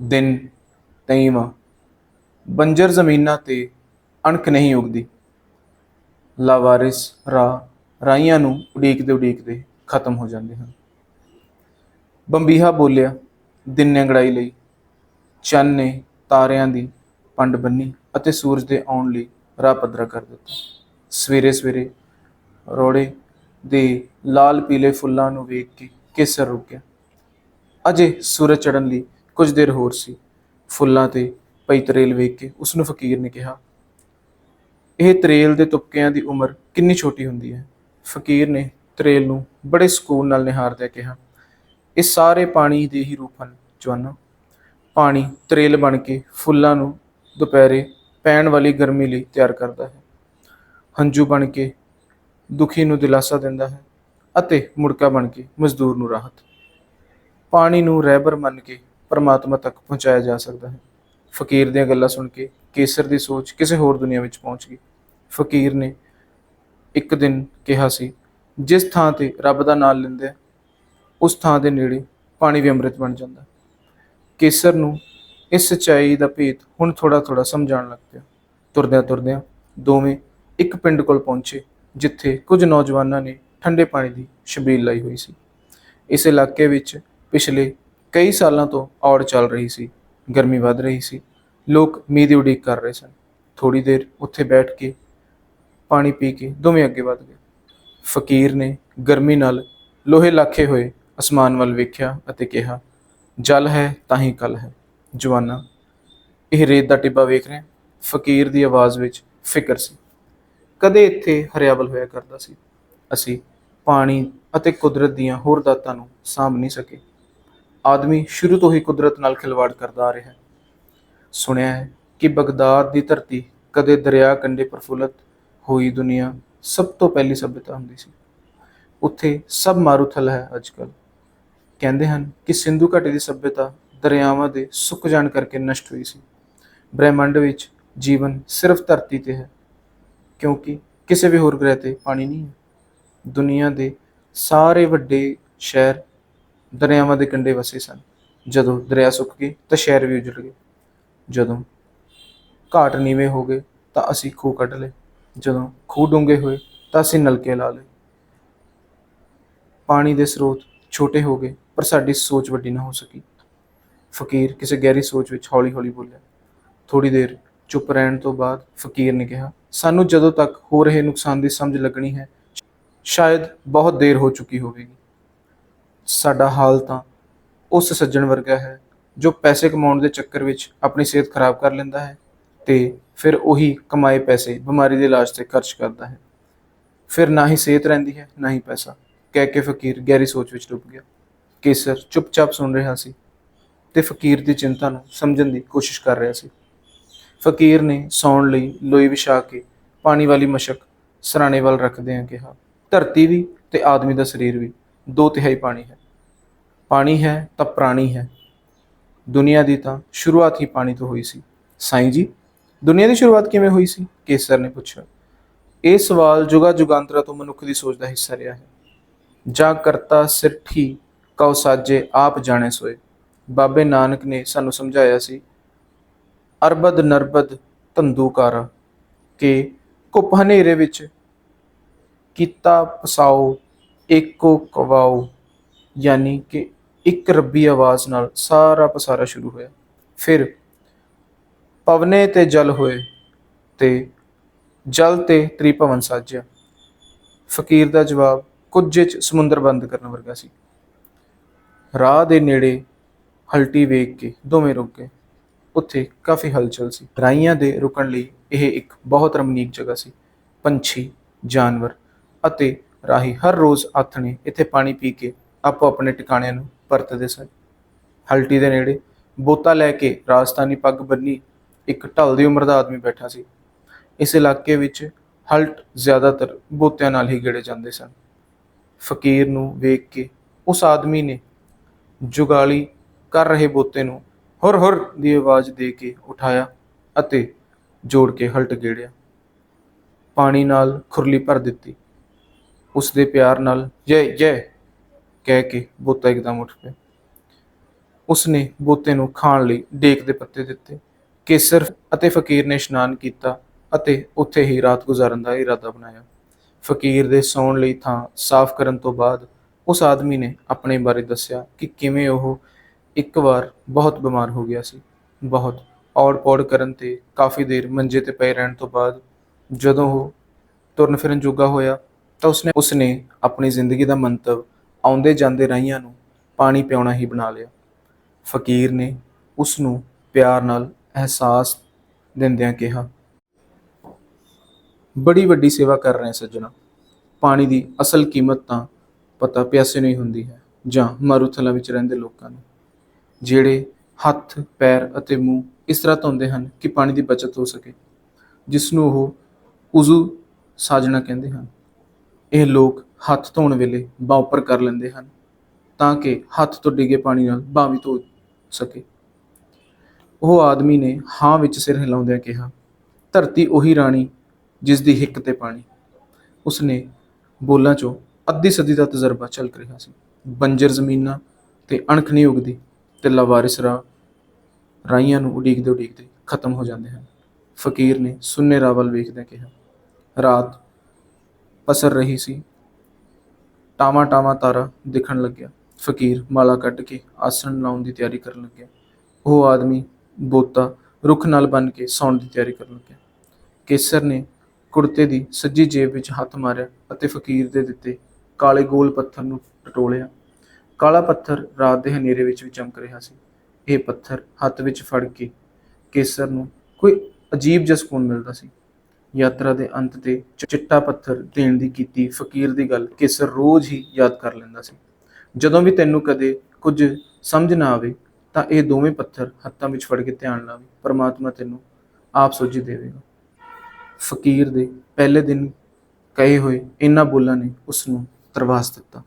ਦਿਨ ਤਈਵਾਂ। ਬੰਜਰ ਜ਼ਮੀਨਾਂ ਤੇ ਅਣਖ ਨਹੀਂ ਉਗਦੀ। ਲਾਵਾਰਿਸ ਰਾਹ ਰਾਈਆਂ ਨੂੰ ਉਡੀਕਦੇ ਉਡੀਕਦੇ ਖਤਮ ਹੋ ਜਾਂਦੇ ਹਨ। ਬੰਬੀਹਾ ਬੋਲਿਆ, ਦਿਨ ਨੇ ਅੰਗੜਾਈ ਲਈ। ਚੰਨ ਨੇ ਤਾਰਿਆਂ ਦੀ ਪੰਡ ਬੰਨੀ ਅਤੇ ਸੂਰਜ ਦੇ ਆਉਣ ਲਈ ਰਾਹ ਪੱਧਰਾ ਕਰ ਦਿੱਤਾ। ਸਵੇਰੇ ਸਵੇਰੇ ਰੋੜੇ ਦੇ ਲਾਲ ਪੀਲੇ ਫੁੱਲਾਂ ਨੂੰ ਵੇਖ ਕੇ ਕੇਸਰ ਰੁਕ ਗਿਆ। ਅਜੇ ਸੂਰਜ ਚੜ੍ਹਨ ਲਈ ਕੁਝ ਦੇਰ ਹੋਰ ਸੀ। ਫੁੱਲਾਂ ਤੇ ਪਈ ਤਰੇਲ ਵੇਖ ਕੇ ਉਸ ਨੂੰ ਫਕੀਰ ਨੇ ਕਿਹਾ, ਇਹ ਤਰੇਲ ਦੇ ਤੁਪਕਿਆਂ ਦੀ ਉਮਰ ਕਿੰਨੀ ਛੋਟੀ ਹੁੰਦੀ ਹੈ? ਫਕੀਰ ਨੇ ਤਰੇਲ ਨੂੰ ਬੜੇ ਸਕੂਨ ਨਾਲ ਨਿਹਾਰਦਿਆਂ ਕਿਹਾ, ਇਹ ਸਾਰੇ ਪਾਣੀ ਦੇ ਹੀ ਰੂਪ ਹਨ, ਜਵਾਨੋ। ਪਾਣੀ ਤਰੇਲ ਬਣ ਕੇ ਫੁੱਲਾਂ ਨੂੰ ਦੁਪਹਿਰੇ ਪੈਣ ਵਾਲੀ ਗਰਮੀ ਲਈ ਤਿਆਰ ਕਰਦਾ ਹੈ। ਹੰਝੂ ਬਣ ਕੇ ਦੁਖੀ ਨੂੰ ਦਿਲਾਸਾ ਦਿੰਦਾ ਹੈ ਅਤੇ ਮੁੜਕਾ ਬਣ ਕੇ ਮਜ਼ਦੂਰ ਨੂੰ ਰਾਹਤ। ਪਾਣੀ ਨੂੰ ਰਹਿਬਰ ਮੰਨ ਕੇ ਪਰਮਾਤਮਾ ਤੱਕ ਪਹੁੰਚਾਇਆ ਜਾ ਸਕਦਾ ਹੈ। ਫਕੀਰ ਦੀਆਂ ਗੱਲਾਂ ਸੁਣ ਕੇ, ਕੇਸਰ ਦੀ ਸੋਚ ਕਿਸੇ ਹੋਰ ਦੁਨੀਆ ਵਿੱਚ ਪਹੁੰਚ ਗਈ। ਫਕੀਰ ਨੇ ਇੱਕ ਦਿਨ ਕਿਹਾ ਸੀ, ਜਿਸ ਥਾਂ ਤੇ ਰੱਬ ਦਾ ਨਾਮ ਲੈਂਦੇ ਉਸ ਥਾਂ ਦੇ ਨੇੜੇ ਪਾਣੀ ਵੀ ਅੰਮ੍ਰਿਤ ਬਣ ਜਾਂਦਾ। ਕੇਸਰ ਨੂੰ ਇਸ ਸੱਚਾਈ ਦਾ ਭੇਤ ਹੁਣ ਥੋੜਾ ਥੋੜਾ ਸਮਝਾਉਣ ਲੱਗ ਪਿਆ। ਤੁਰਦਿਆਂ ਤੁਰਦਿਆਂ ਦੋਵੇਂ ਇੱਕ ਪਿੰਡ ਕੋਲ ਪਹੁੰਚੇ, ਜਿੱਥੇ ਕੁਝ ਨੌਜਵਾਨਾਂ ਨੇ ਠੰਡੇ ਪਾਣੀ ਦੀ ਛਬੀਲ ਲਾਈ ਹੋਈ ਸੀ। ਇਸ ਇਲਾਕੇ ਵਿੱਚ ਪਿਛਲੇ ਕਈ ਸਾਲਾਂ ਤੋਂ ਔੜ ਚੱਲ ਰਹੀ ਸੀ, ਗਰਮੀ ਵੱਧ ਰਹੀ ਸੀ। ਲੋਕ ਮੀਂਹ ਦੀ ਉਡੀਕ ਕਰ ਰਹੇ ਸਨ। ਥੋੜੀ ਦੇਰ ਉੱਥੇ ਬੈਠ ਕੇ ਪਾਣੀ ਪੀ ਕੇ ਦੋਵੇਂ ਅੱਗੇ ਵਧ ਗਏ। ਫਕੀਰ ਨੇ ਗਰਮੀ ਨਾਲ ਲੋਹੇ ਲਾਖੇ ਹੋਏ ਅਸਮਾਨ ਵੱਲ ਵੇਖਿਆ ਅਤੇ ਕਿਹਾ, ਜਲ ਹੈ ਤਾਂ ਹੀ ਕਲ ਹੈ, ਜਵਾਨਾ। ਇਹ ਰੇਤ ਦਾ ਟਿੱਬਾ ਵੇਖ ਰਿਹਾ ਫਕੀਰ ਦੀ ਆਵਾਜ਼ ਵਿੱਚ ਫਿਕਰ ਸੀ। ਕਦੇ ਇੱਥੇ ਹਰਿਆਵਲ ਹੋਇਆ ਕਰਦਾ ਸੀ। ਅਸੀਂ ਪਾਣੀ ਅਤੇ ਕੁਦਰਤ ਦੀਆਂ ਹੋਰ ਦਾਤਾਂ ਨੂੰ ਸਾਂਭ ਨਹੀਂ ਸਕੇ। ਆਦਮੀ ਸ਼ੁਰੂ ਤੋਂ ਹੀ ਕੁਦਰਤ ਨਾਲ ਖਿਲਵਾੜ ਕਰਦਾ ਆ ਰਿਹਾ ਹੈ। ਸੁਣਿਆ ਹੈ ਕਿ ਬਗਦਾਦ ਦੀ ਧਰਤੀ ਕਦੇ ਦਰਿਆ ਕੰਢੇ ਪ੍ਰਫੁੱਲਤ ਹੋਈ ਦੁਨੀਆ ਸਭ ਤੋਂ ਪਹਿਲੀ ਸਭਿਅਤਾ ਹੁੰਦੀ ਸੀ। ਉੱਥੇ ਸਭ ਮਾਰੂਥਲ ਹੈ ਅੱਜਕੱਲ ਕਹਿੰਦੇ ਹਨ ਕਿ ਸਿੰਧੂ ਘਾਟੀ ਦੀ ਸਭਿਅਤਾ ਦਰਿਆਵਾਂ ਦੇ ਸੁੱਕ ਜਾਣ ਕਰਕੇ ਨਸ਼ਟ ਹੋਈ ਸੀ। ਬ੍ਰਹਿਮੰਡ ਵਿੱਚ ਜੀਵਨ ਸਿਰਫ ਧਰਤੀ ਤੇ ਹੈ, ਕਿਉਂਕਿ ਕਿਸੇ ਵੀ ਹੋਰ ਗ੍ਰਹਿ ਤੇ ਪਾਣੀ ਨਹੀਂ ਹੈ। ਦੁਨੀਆ ਦੇ ਸਾਰੇ ਵੱਡੇ ਸ਼ਹਿਰ ਦਰਿਆਵਾਂ ਦੇ ਕੰਢੇ ਵਸੇ ਸਨ। ਜਦੋਂ ਦਰਿਆ ਸੁੱਕ ਗਏ ਤਾਂ ਸ਼ਹਿਰ ਵੀ ਉਜੜ ਗਏ। ਜਦੋਂ ਘਾਟ ਨੀਵੇਂ ਹੋ ਗਏ ਤਾਂ ਅਸੀਂ ਖੂਹ ਕੱਢ ਲਏ। ਜਦੋਂ ਖੂਹ ਡੂੰਘੇ ਹੋਏ ਤਾਂ ਅਸੀਂ ਨਲਕੇ ਲਾ ਲਏ। ਪਾਣੀ ਦੇ ਸਰੋਤ ਛੋਟੇ ਹੋ ਗਏ, ਪਰ ਸਾਡੀ ਸੋਚ ਵੱਡੀ ਨਾ ਹੋ ਸਕੀ। ਫਕੀਰ ਕਿਸੇ ਗਹਿਰੀ ਸੋਚ ਵਿੱਚ ਹੌਲੀ-ਹੌਲੀ ਬੋਲਿਆ ਥੋੜੀ ਦੇਰ ਚੁੱਪ ਰਹਿਣ ਤੋਂ ਬਾਅਦ, ਫਕੀਰ ਨੇ ਕਿਹਾ, ਸਾਨੂੰ ਜਦੋਂ ਤੱਕ ਹੋ ਰਹੇ ਨੁਕਸਾਨ ਦੀ ਸਮਝ ਲੱਗਣੀ ਹੈ, ਸ਼ਾਇਦ ਬਹੁਤ ਦੇਰ ਹੋ ਚੁੱਕੀ ਹੋਵੇਗੀ। ਸਾਡਾ ਹਾਲ ਤਾਂ ਉਸ ਸੱਜਣ ਵਰਗਾ ਹੈ, ਜੋ ਪੈਸੇ ਕਮਾਉਣ ਦੇ ਚੱਕਰ ਵਿੱਚ ਆਪਣੀ ਸਿਹਤ ਖਰਾਬ ਕਰ ਲੈਂਦਾ ਹੈ ਤੇ ਫਿਰ ਉਹੀ ਕਮਾਏ ਪੈਸੇ ਬਿਮਾਰੀ ਦੇ ਇਲਾਜ ਤੇ ਖਰਚ ਕਰਦਾ ਹੈ। ਫਿਰ ਨਾ ਹੀ ਸਿਹਤ ਰਹਿੰਦੀ ਹੈ, ਨਾ ਹੀ ਪੈਸਾ। ਕਹਿ ਕੇ ਫਕੀਰ ਗਹਿਰੀ ਸੋਚ ਵਿੱਚ ਡੁੱਬ ਗਿਆ। ਕੇਸਰ ਚੁੱਪਚਾਪ ਸੁਣ ਰਿਹਾ ਸੀ ਤੇ ਫਕੀਰ ਦੀ ਚਿੰਤਾ ਨੂੰ ਸਮਝਣ ਦੀ ਕੋਸ਼ਿਸ਼ ਕਰ ਰਿਹਾ ਸੀ। ਫਕੀਰ ਨੇ ਸੌਣ ਲਈ ਲੋਈ ਵਿਛਾ ਕੇ ਪਾਣੀ ਵਾਲੀ ਮਸ਼ਕ ਸਰਾਣੇ ਵੱਲ ਰੱਖਦਿਆਂ ਕਿਹਾ, ਧਰਤੀ ਵੀ ਤੇ ਆਦਮੀ ਦਾ ਸਰੀਰ ਵੀ, ਦੋ ਤਿਹਾਈ ਪਾਣੀ ਹੈ। ਪਾਣੀ ਹੈ ਤਾਂ ਪ੍ਰਾਣੀ ਹੈ। ਦੁਨੀਆ ਦੀ ਤਾਂ ਸ਼ੁਰੂਆਤ ਹੀ ਪਾਣੀ ਤੋਂ ਹੋਈ ਸੀ। ਸਾਈਂ ਜੀ, ਦੁਨੀਆ ਦੀ ਸ਼ੁਰੂਆਤ ਕਿਵੇਂ ਹੋਈ ਸੀ? ਕੇਸਰ ਨੇ ਪੁੱਛਿਆ। ਇਹ ਸਵਾਲ ਜੁਗਾ ਜੁਗਾਂਤਰਾ ਤੋਂ ਮਨੁੱਖ ਦੀ ਸੋਚ ਦਾ ਹਿੱਸਾ ਰਿਹਾ ਹੈ। ਜਾਂ ਕਰਤਾ ਸਿਰਠੀ ਕਉ ਸਾਜੇ ਆਪ ਜਾਣੇ ਸੋਏ। ਬਾਬੇ ਨਾਨਕ ਨੇ ਸਾਨੂੰ ਸਮਝਾਇਆ ਸੀ, ਅਰਬਦ ਨਰਬਦ ਧੰਦੂਕਾਰਾ ਕਿ ਕੁੱਪ ਹਨੇਰੇ ਵਿੱਚ ਕੀਤਾ ਪਸਾਓ, ਏਕੋ ਕਵਾਓ, ਯਾਨੀ ਕਿ ਇੱਕ ਰੱਬੀ ਆਵਾਜ਼ ਨਾਲ ਸਾਰਾ ਪਸਾਰਾ ਸ਼ੁਰੂ ਹੋਇਆ। ਫਿਰ ਪਵਨੇ ਤੇ ਜਲ ਹੋਏ ਤੇ ਜਲ ਤੇ ਤ੍ਰਿਭਵਨ ਸਾਜਿਆ। ਫਕੀਰ ਦਾ ਜਵਾਬ ਕੁਝ ਚ ਸਮੁੰਦਰ ਬੰਦ ਕਰਨ ਵਰਗਾ ਸੀ। ਰਾਹ ਦੇ ਨੇੜੇ ਹਲਟੀ ਵੇਖ ਕੇ ਦੋਵੇਂ ਰੁਕ ਗਏ। ਉੱਥੇ ਕਾਫੀ ਹਲਚਲ ਸੀ। ਰਾਈਆਂ ਦੇ ਰੁਕਣ ਲਈ ਇਹ ਇੱਕ ਬਹੁਤ ਰਮਣੀਕ ਜਗ੍ਹਾ ਸੀ। ਪੰਛੀ, ਜਾਨਵਰ ਅਤੇ ਰਾਹੀ ਹਰ ਰੋਜ਼ ਆਥਣੇ ਇੱਥੇ ਪਾਣੀ ਪੀ ਕੇ ਆਪੋ ਆਪਣੇ ਟਿਕਾਣਿਆਂ ਨੂੰ ਪਰਤਦੇ ਸਨ। ਹਲਟੀ ਦੇ ਨੇੜੇ ਬੋਤਾ ਲੈ ਕੇ ਰਾਜਸਥਾਨੀ ਪੱਗ ਬੰਨੀ ਇੱਕ ਢਲਦੀ ਉਮਰ ਦਾ ਆਦਮੀ ਬੈਠਾ ਸੀ। ਇਸ ਇਲਾਕੇ ਵਿੱਚ ਹਲਟ ਜ਼ਿਆਦਾਤਰ ਬੋਤਿਆਂ ਨਾਲ ਹੀ ਗੇੜੇ ਜਾਂਦੇ ਸਨ। ਫਕੀਰ ਨੂੰ ਵੇਖ ਕੇ ਉਸ ਆਦਮੀ ਨੇ ਜੁਗਾਲੀ ਕਰ ਰਹੇ ਬੋਤੇ ਨੂੰ ਹੁਰ ਹੁਰ ਦੀ ਆਵਾਜ਼ ਦੇ ਕੇ ਉਠਾਇਆ ਅਤੇ ਜੋੜ ਕੇ ਹਲਟ ਗੇੜਿਆ। ਪਾਣੀ ਨਾਲ ਖੁਰਲੀ ਭਰ ਦਿੱਤੀ। ਉਸ ਦੇ ਪਿਆਰ ਨਾਲ, ਜੈ ਜੈ ਕਹਿ ਕੇ ਬੋਤਾ ਇੱਕਦਮ ਉੱਠ ਪਿਆ। ਉਸਨੇ ਬੋਤੇ ਨੂੰ ਖਾਣ ਲਈ ਡੇਕ ਦੇ ਪੱਤੇ ਦਿੱਤੇ। ਕੇਸਰ ਅਤੇ ਫਕੀਰ ਨੇ ਇਸ਼ਨਾਨ ਕੀਤਾ ਅਤੇ ਉੱਥੇ ਹੀ ਰਾਤ ਗੁਜ਼ਾਰਨ ਦਾ ਇਰਾਦਾ ਬਣਾਇਆ। ਫਕੀਰ ਦੇ ਸੌਣ ਲਈ ਥਾਂ ਸਾਫ਼ ਕਰਨ ਤੋਂ ਬਾਅਦ ਉਸ ਆਦਮੀ ਨੇ ਆਪਣੇ ਬਾਰੇ ਦੱਸਿਆ ਕਿ ਕਿਵੇਂ ਉਹ ਇੱਕ ਵਾਰ ਬਹੁਤ ਬਿਮਾਰ ਹੋ ਗਿਆ ਸੀ। ਬਹੁਤ ਔੜ-ਪੌੜ ਕਰਨ ਤੇ ਕਾਫੀ ਦੇਰ ਮੰਜੇ ਤੇ ਪਏ ਰਹਿਣ ਤੋਂ ਬਾਅਦ ਜਦੋਂ ਉਹ ਤੁਰਨ ਫਿਰਨ ਜੋਗਾ ਹੋਇਆ ਤਾਂ ਉਸਨੇ ਉਸਨੇ ਆਪਣੀ ਜ਼ਿੰਦਗੀ ਦਾ ਮੰਤਵ ਆਉਂਦੇ ਜਾਂਦੇ ਰਾਹੀਆਂ ਨੂੰ ਪਾਣੀ ਪਿਆਉਣਾ ਹੀ ਬਣਾ ਲਿਆ। ਫਕੀਰ ਨੇ ਉਸ ਨੂੰ ਪਿਆਰ ਨਾਲ ਅਹਿਸਾਸ ਦਿੰਦਿਆਂ ਕਿਹਾ, ਬੜੀ ਵੱਡੀ ਸੇਵਾ ਕਰ ਰਹੇ ਸੱਜਣਾ। ਪਾਣੀ ਦੀ ਅਸਲ ਕੀਮਤ ਤਾਂ ਪਤਾ ਪਿਆਸੇ ਨੂੰ ਹੀ ਹੁੰਦੀ ਹੈ, ਜਾਂ ਮਾਰੂਥਲਾਂ ਵਿੱਚ ਰਹਿੰਦੇ ਲੋਕਾਂ ਨੂੰ। ਜਿਹੜੇ ਹੱਥ, ਪੈਰ ਅਤੇ ਮੂੰਹ ਇਸ ਤਰ੍ਹਾਂ ਧੋਂਦੇ ਹਨ ਕਿ ਪਾਣੀ ਦੀ ਬਚਤ ਹੋ ਸਕੇ ਜਿਸ ਨੂੰ ਉਹ ਉਜ਼ੂ ਸਾਜਣਾ ਕਹਿੰਦੇ ਹਨ। ਇਹ ਲੋਕ ਹੱਥ ਧੋਣ ਵੇਲੇ ਬਾਂਹ ਉੱਪਰ ਕਰ ਲੈਂਦੇ ਹਨ ਤਾਂ ਕਿ ਹੱਥ ਤੋਂ ਡਿੱਗੇ ਪਾਣੀ ਨਾਲ ਬਾਂਹ ਵੀ ਧੋ ਸਕੇ। ਉਹ ਆਦਮੀ ਨੇ ਹਾਂ ਵਿੱਚ ਸਿਰ ਹਿਲਾਉਂਦਿਆਂ ਕਿਹਾ, ਧਰਤੀ ਉਹੀ ਰਾਣੀ ਜਿਸ ਦੀ ਹਿੱਕ ਤੇ ਪਾਣੀ। ਉਸਨੇ ਬੋਲਾਂ ਚੋਂ ਅੱਧੀ ਸਦੀ ਦਾ ਤਜਰਬਾ ਚੱਲ ਰਿਹਾ ਸੀ। ਬੰਜਰ ਜ਼ਮੀਨਾਂ ਤੇ ਅਣਖ ਨਹੀਂ ਉਗਦੀ ਤੇ ਲਵਾਰਿਸ ਰਾਹ ਰਾਈਆਂ ਨੂੰ ਉਡੀਕਦੇ ਉਡੀਕਦੇ ਖਤਮ ਹੋ ਜਾਂਦੇ ਹਨ। ਫਕੀਰ ਨੇ ਸੁੰਨੇ ਰਾਹ ਵੱਲ ਵੇਖਦਿਆਂ ਕਿਹਾ, ਰਾਤ ਪਸਰ ਰਹੀ ਸੀ। ਟਾਵਾਂ ਟਾਵਾਂ ਤਾਰਾ ਦਿਖਣ ਲੱਗਿਆ। ਫਕੀਰ ਮਾਲਾ ਕੱਢ ਕੇ ਆਸਣ ਲਾਉਣ ਦੀ ਤਿਆਰੀ ਕਰਨ ਲੱਗਿਆ। ਉਹ ਆਦਮੀ ਬੋਤਾ ਰੁੱਖ ਨਾਲ ਬੰਨ ਕੇ ਸੌਣ ਦੀ ਤਿਆਰੀ ਕਰਨ ਲੱਗਿਆ। ਕੇਸਰ ਨੇ ਕੁੜਤੇ ਦੀ ਸੱਜੀ ਜੇਬ ਵਿੱਚ ਹੱਥ ਮਾਰਿਆ ਅਤੇ ਫਕੀਰ ਦੇ ਦਿੱਤੇ ਕਾਲੇ ਗੋਲ ਪੱਥਰ ਨੂੰ ਟਟੋਲਿਆ। ਕਾਲਾ ਪੱਥਰ ਰਾਤ ਦੇ ਹਨੇਰੇ ਵਿੱਚ ਵੀ ਚਮਕ ਰਿਹਾ ਸੀ। ਇਹ ਪੱਥਰ ਹੱਥ ਵਿੱਚ ਫੜ ਕੇ ਕੇਸਰ ਨੂੰ ਕੋਈ ਅਜੀਬ ਜਿਹਾ ਸਕੂਨ ਮਿਲਦਾ ਸੀ। ਯਾਤਰਾ ਦੇ ਅੰਤ ਤੇ ਚਿੱਟਾ ਪੱਥਰ ਦੇਣ ਦੀ ਕੀਤੀ ਫਕੀਰ ਦੀ ਗੱਲ ਕੇਸਰ ਰੋਜ਼ ਹੀ ਯਾਦ ਕਰ ਲੈਂਦਾ ਸੀ। ਜਦੋਂ ਵੀ ਤੈਨੂੰ ਕਦੇ ਕੁਝ ਸਮਝ ਨਾ ਆਵੇ, ਤਾਂ ਇਹ ਦੋਵੇਂ ਪੱਥਰ ਹੱਥਾਂ ਵਿੱਚ ਫੜ ਕੇ ਧਿਆਨ ਲਾਵੇ ਪਰਮਾਤਮਾ ਤੈਨੂੰ ਆਪ ਸੋਝੀ ਦੇਵੇਗਾ। ਫਕੀਰ ਦੇ ਪਹਿਲੇ ਦਿਨ ਕਹੇ ਹੋਏ ਇਹਨਾਂ ਬੋਲਾਂ ਨੇ ਉਸ ਨੂੰ ਤਰਵਾਸ ਦਿੱਤਾ।